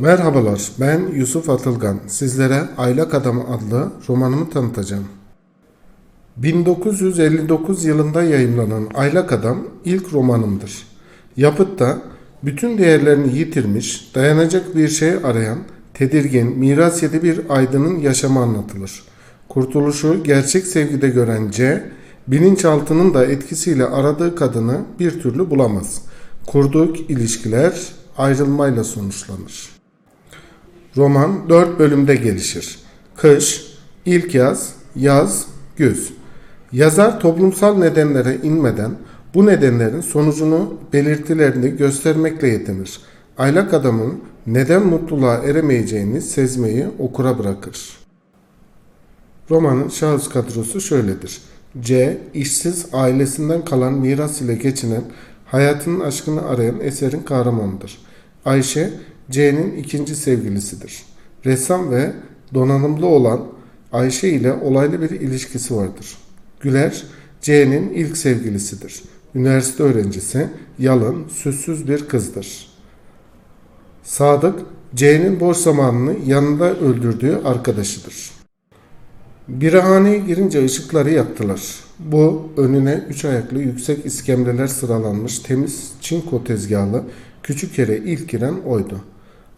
Merhabalar, ben Yusuf Atılgan. Sizlere Aylak Adamı adlı romanımı tanıtacağım. 1959 yılında yayımlanan Aylak Adam ilk romanımdır. Yapıtta bütün değerlerini yitirmiş, dayanacak bir şey arayan, tedirgin, miras yedi bir aydının yaşamı anlatılır. Kurtuluşu gerçek sevgide gören C, bilinçaltının da etkisiyle aradığı kadını bir türlü bulamaz. Kurduğu ilişkiler ayrılmayla sonuçlanır. Roman 4 bölümde gelişir. Kış, ilk yaz, yaz, güz. Yazar toplumsal nedenlere inmeden bu nedenlerin sonucunu belirtilerini göstermekle yetinir. Aylak adamın neden mutluluğa eremeyeceğini sezmeyi okura bırakır. Romanın şahıs kadrosu şöyledir. C. işsiz ailesinden kalan miras ile geçinen, hayatının aşkını arayan eserin kahramanıdır. Ayşe, C'nin ikinci sevgilisidir. Ressam ve donanımlı olan Ayşe ile olaylı bir ilişkisi vardır. Güler, C'nin ilk sevgilisidir. Üniversite öğrencisi, yalın, süssüz bir kızdır. Sadık, C'nin boş zamanını yanında öldürdüğü arkadaşıdır. Birahaneye girince ışıkları yaktılar. Bu önüne üç ayaklı yüksek iskemleler sıralanmış temiz çinko tezgahlı küçük yere ilk giren oydu.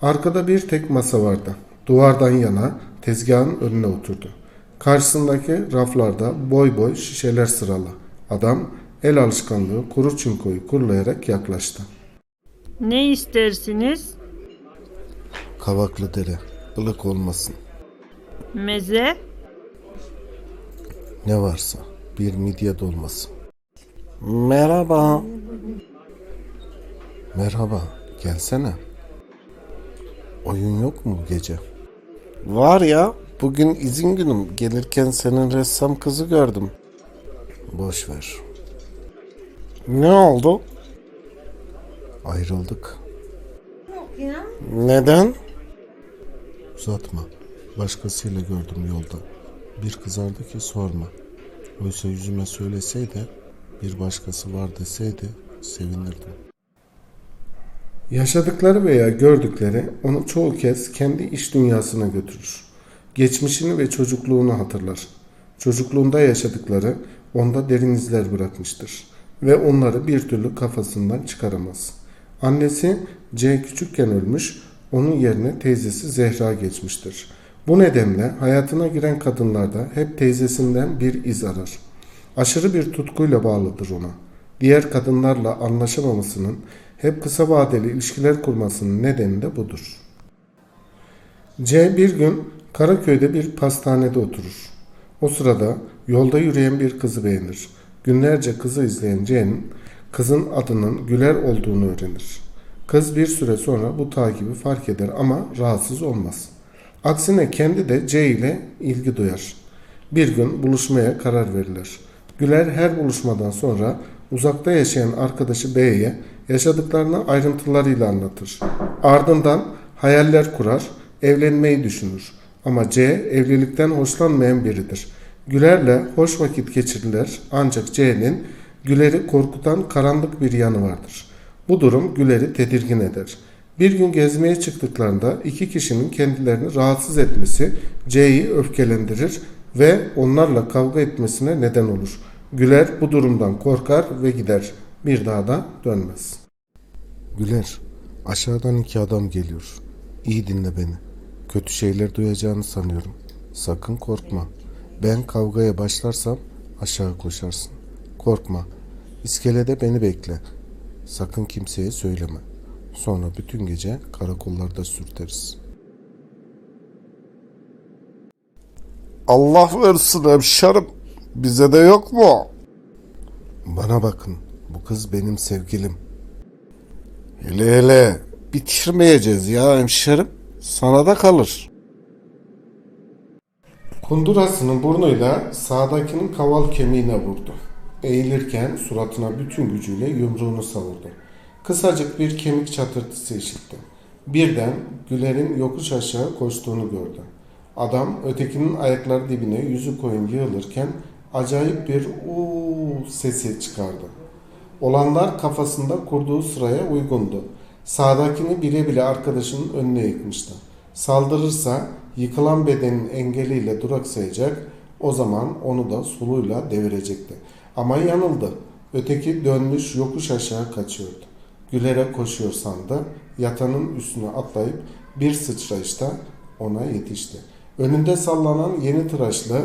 Arkada bir tek masa vardı. Duvardan yana tezgahın önüne oturdu. Karşısındaki raflarda boy boy şişeler sıralı. Adam el alışkanlığı kuru çinkoyu kurulayarak yaklaştı. Ne istersiniz? Kavaklı dere, ılık olmasın. Meze? Ne varsa bir midye dolması. Merhaba. Merhaba, gelsene. Oyun yok mu bu gece? Var ya, bugün izin günüm. Gelirken senin ressam kızı gördüm. Boş ver. Ne oldu? Ayrıldık. Neden? Uzatma. Başkasıyla gördüm yolda. Bir kızardı ki sorma. Oysa yüzüme söyleseydi, bir başkası var deseydi sevinirdim. Yaşadıkları veya gördükleri onu çoğu kez kendi iş dünyasına götürür. Geçmişini ve çocukluğunu hatırlar. Çocukluğunda yaşadıkları onda derin izler bırakmıştır ve onları bir türlü kafasından çıkaramaz. Annesi C küçükken ölmüş, onun yerine teyzesi Zehra geçmiştir. Bu nedenle hayatına giren kadınlarda hep teyzesinden bir iz arar. Aşırı bir tutkuyla bağlıdır ona. Diğer kadınlarla anlaşamamasının, hep kısa vadeli ilişkiler kurmasının nedeni de budur. C bir gün Karaköy'de bir pastanede oturur. O sırada yolda yürüyen bir kızı beğenir. Günlerce kızı izleyen C'nin kızın adının Güler olduğunu öğrenir. Kız bir süre sonra bu takibi fark eder ama rahatsız olmaz. Aksine kendi de C ile ilgi duyar. Bir gün buluşmaya karar verirler. Güler her buluşmadan sonra uzakta yaşayan arkadaşı B'ye yaşadıklarını ayrıntılarıyla anlatır. Ardından hayaller kurar, evlenmeyi düşünür. Ama C evlilikten hoşlanmayan biridir. Güler'le hoş vakit geçirirler ancak C'nin Güler'i korkutan karanlık bir yanı vardır. Bu durum Güler'i tedirgin eder. Bir gün gezmeye çıktıklarında iki kişinin kendilerini rahatsız etmesi C'yi öfkelendirir ve onlarla kavga etmesine neden olur. Güler bu durumdan korkar ve gider. Bir daha da dönmez. Güler, aşağıdan iki adam geliyor. İyi dinle beni. Kötü şeyler duyacağını sanıyorum. Sakın korkma. Ben kavgaya başlarsam aşağı koşarsın. Korkma. İskelede beni bekle. Sakın kimseye söyleme. Sonra bütün gece karakollarda sürteriz. Allah versin hemşerim. Bize de yok mu? Bana bakın. Bu kız benim sevgilim. Hele hele bitirmeyeceğiz ya hemşerim. Sana da kalır. Kundurasının burnuyla sağdakinin kaval kemiğine vurdu. Eğilirken suratına bütün gücüyle yumruğunu savurdu. Kısacık bir kemik çatırtısı işitti. Birden Güler'in yokuş aşağı koştuğunu gördü. Adam ötekinin ayakları dibine yüzü koyun yığılırken acayip bir uuu sesi çıkardı. Olanlar kafasında kurduğu sıraya uygundu. Sağdakini bile bile arkadaşının önüne yıkmıştı. Saldırırsa yıkılan bedenin engeliyle duraksayacak, o zaman onu da suluyla devirecekti. Ama yanıldı. Öteki dönmüş yokuş aşağı kaçıyordu. Gülerek koşuyor sandı. Yatanın üstüne atlayıp bir sıçrayışta ona yetişti. Önünde sallanan yeni tıraşlı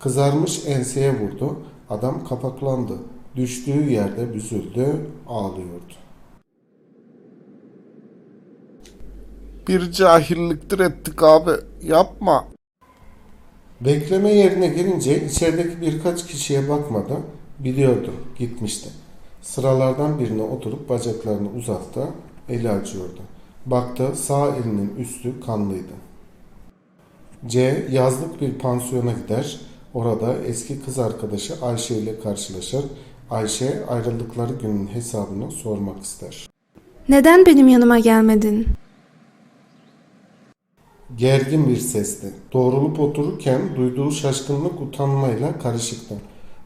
kızarmış enseye vurdu. Adam kapaklandı. Düştüğü yerde büzüldü, ağlıyordu. Bir cahilliktir ettik abi. Yapma. Bekleme yerine gelince içerideki birkaç kişiye bakmadı. Biliyordu, gitmişti. Sıralardan birine oturup bacaklarını uzattı, eli acıyordu. Baktı sağ elinin üstü kanlıydı. C yazlık bir pansiyona gider. Orada eski kız arkadaşı Ayşe ile karşılaşır. Ayşe ayrıldıkları günün hesabını sormak ister. Neden benim yanıma gelmedin? Gergin bir sesli. Doğrulup otururken duyduğu şaşkınlık utanmayla karışıktı.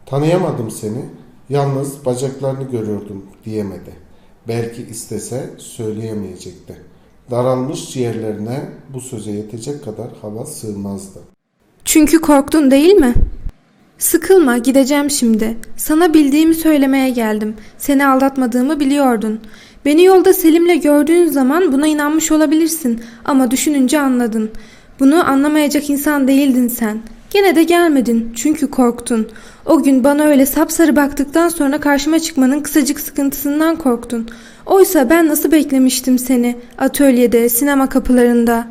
Tanıyamadım seni. Yalnız bacaklarını görüyordum diyemedi. Belki istese söyleyemeyecekti. Daralmış ciğerlerine bu söze yetecek kadar hava sığmazdı. Çünkü korktun değil mi? Sıkılma, gideceğim şimdi. Sana bildiğimi söylemeye geldim. Seni aldatmadığımı biliyordun. Beni yolda Selim'le gördüğün zaman buna inanmış olabilirsin ama düşününce anladın. Bunu anlamayacak insan değildin sen. Gene de gelmedin çünkü korktun. O gün bana öyle sapsarı baktıktan sonra karşıma çıkmanın kısacık sıkıntısından korktun. Oysa ben nasıl beklemiştim seni atölyede, sinema kapılarında.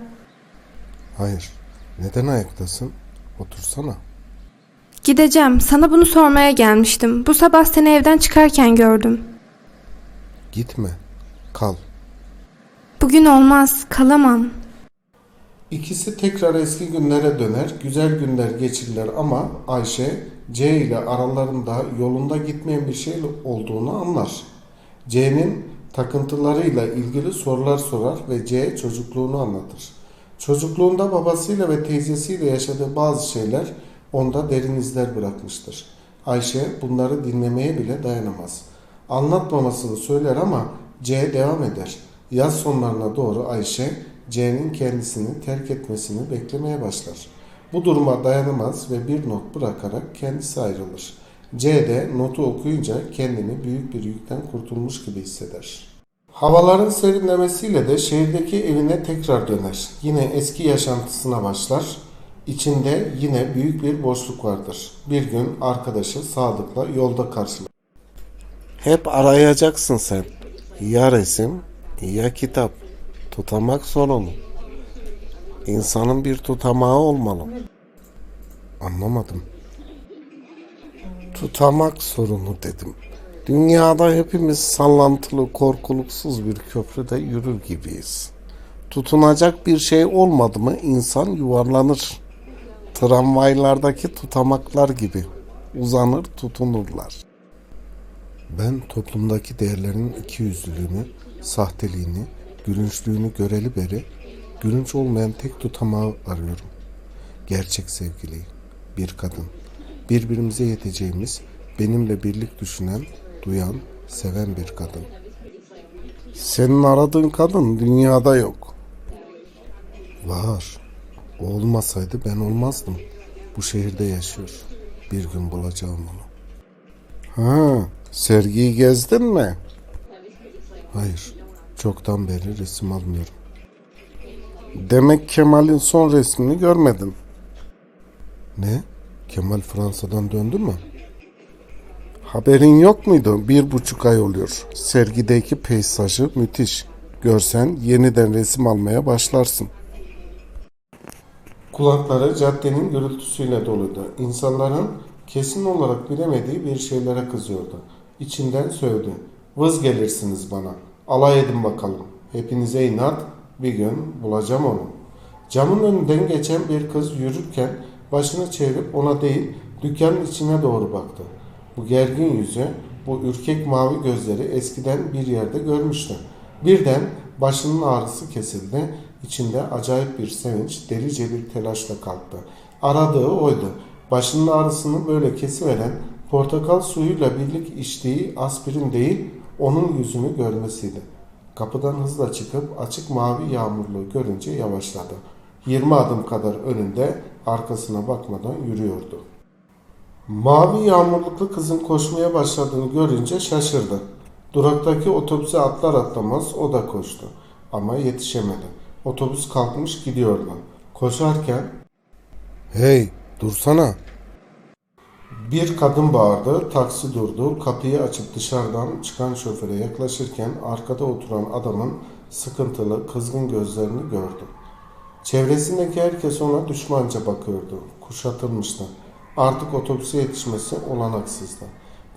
Hayır. Neden ayaktasın? Otursana. Gideceğim. Sana bunu sormaya gelmiştim. Bu sabah seni evden çıkarken gördüm. Gitme. Kal. Bugün olmaz. Kalamam. İkisi tekrar eski günlere döner, güzel günler geçirirler ama Ayşe C ile aralarında yolunda gitmeyen bir şey olduğunu anlar. C'nin takıntılarıyla ilgili sorular sorar ve C çocukluğunu anlatır. Çocukluğunda babasıyla ve teyzesiyle yaşadığı bazı şeyler onda derin izler bırakmıştır. Ayşe bunları dinlemeye bile dayanamaz. Anlatmamasını söyler ama C devam eder. Yaz sonlarına doğru Ayşe C'nin kendisini terk etmesini beklemeye başlar. Bu duruma dayanamaz ve bir not bırakarak kendisi ayrılır. C de notu okuyunca kendini büyük bir yükten kurtulmuş gibi hisseder. Havaların serinlemesiyle de şehirdeki evine tekrar döner. Yine eski yaşantısına başlar. İçinde yine büyük bir boşluk vardır. Bir gün arkadaşı Sadık'la yolda karşılaşır. Hep arayacaksın sen. Ya resim ya kitap. Tutamak sorunu. İnsanın bir tutamağı olmalı. Anlamadım. Tutamak sorunu dedim. Dünyada hepimiz sallantılı, korkuluksuz bir köprüde yürür gibiyiz. Tutunacak bir şey olmadı mı insan yuvarlanır. Tramvaylardaki tutamaklar gibi uzanır tutunurlar. Ben toplumdaki değerlerin ikiyüzlülüğünü, sahteliğini, gülünçlüğünü göreli beri gülünç olmayan tek tutamağı arıyorum. Gerçek sevgiliyi, bir kadın. Birbirimize yeteceğimiz, benimle birlik düşünen, duyan, seven bir kadın. Senin aradığın kadın dünyada yok. Var. O olmasaydı ben olmazdım. Bu şehirde yaşıyor. Bir gün bulacağım onu. Ha, sergiyi gezdin mi? Hayır. Çoktan beri resim almıyorum. Demek Kemal'in son resmini görmedin. Ne? Kemal Fransa'dan döndü mü? Haberin yok muydu? Bir buçuk ay oluyor. Sergideki peyzajı müthiş. Görsen yeniden resim almaya başlarsın. Kulakları caddenin gürültüsüyle doluydu. İnsanların kesin olarak bilemediği bir şeylere kızıyordu. İçinden sövdü. Vız gelirsiniz bana. Alay edin bakalım. Hepinize inat. Bir gün bulacağım onu. Camın önünden geçen bir kız yürürken başını çevirip ona değil dükkanın içine doğru baktı. Bu gergin yüzü, bu ürkek mavi gözleri eskiden bir yerde görmüştü. Birden başının ağrısı kesildi. İçinde acayip bir sevinç, delice bir telaşla kalktı. Aradığı oydu. Başının ağrısını böyle kesiveren portakal suyuyla birlik içtiği aspirin değil, onun yüzünü görmesiydi. Kapıdan hızla çıkıp açık mavi yağmurluğu görünce yavaşladı. 20 adım kadar önünde arkasına bakmadan yürüyordu. Mavi yağmurluklu kızın koşmaya başladığını görünce şaşırdı. Duraktaki otobüse atlar atlamaz o da koştu. Ama yetişemedi. Otobüs kalkmış gidiyordu. Koşarken Hey dursana. bir kadın bağırdı, taksi durdu, kapıyı açıp dışarıdan çıkan şoföre yaklaşırken arkada oturan adamın sıkıntılı, kızgın gözlerini gördü. Çevresindeki herkes ona düşmanca bakıyordu. Kuşatılmıştı. Artık otobüse yetişmesi olanaksızdı.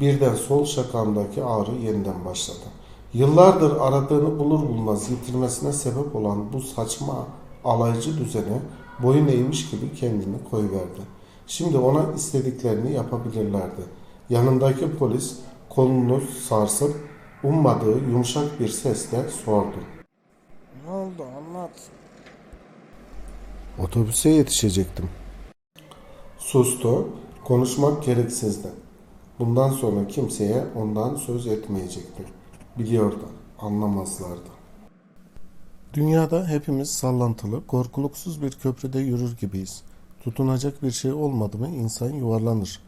Birden sol şakağındaki ağrı yeniden başladı. Yıllardır aradığını bulur bulmaz yitirmesine sebep olan bu saçma, alaycı düzene boyun eğmiş gibi kendini koyverdi. Şimdi ona istediklerini yapabilirlerdi. Yanındaki polis kolunu sarsıp ummadığı yumuşak bir sesle sordu. Ne oldu anlat. Otobüse yetişecektim. Sustu. Konuşmak gereksizdi. Bundan sonra kimseye ondan söz etmeyecekti. Biliyordu. Anlamazlardı. Dünyada hepimiz sallantılı, korkuluksuz bir köprüde yürür gibiyiz. Tutunacak bir şey olmadı mı insan yuvarlanır.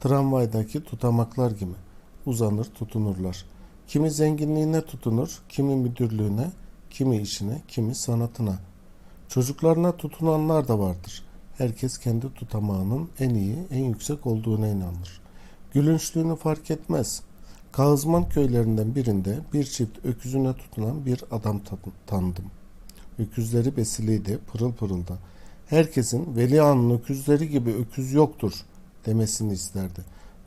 Tramvaydaki tutamaklar gibi. Uzanır tutunurlar. Kimi zenginliğine tutunur, kimi müdürlüğüne, kimi işine, kimi sanatına. Çocuklarına tutunanlar da vardır. Herkes kendi tutamağının en iyi, en yüksek olduğuna inanır. Gülünçlüğünü fark etmez. Kağızman köylerinden birinde bir çift öküzüne tutunan bir adam tan- tanıdım. Öküzleri besiliydi, pırıl pırıldı. Herkesin Veliağa'nın öküzleri gibi öküz yoktur demesini isterdi.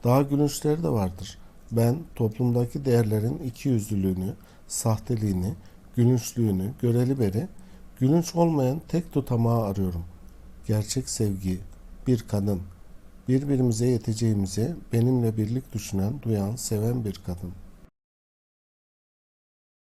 Daha gülünçleri de vardır. Ben toplumdaki değerlerin iki yüzlülüğünü, sahteliğini, gülünçlüğünü göreli beri gülünç olmayan tek tutamağı arıyorum. Gerçek sevgi, bir kadın, birbirimize yeteceğimizi benimle birlik düşünen, duyan, seven bir kadın.''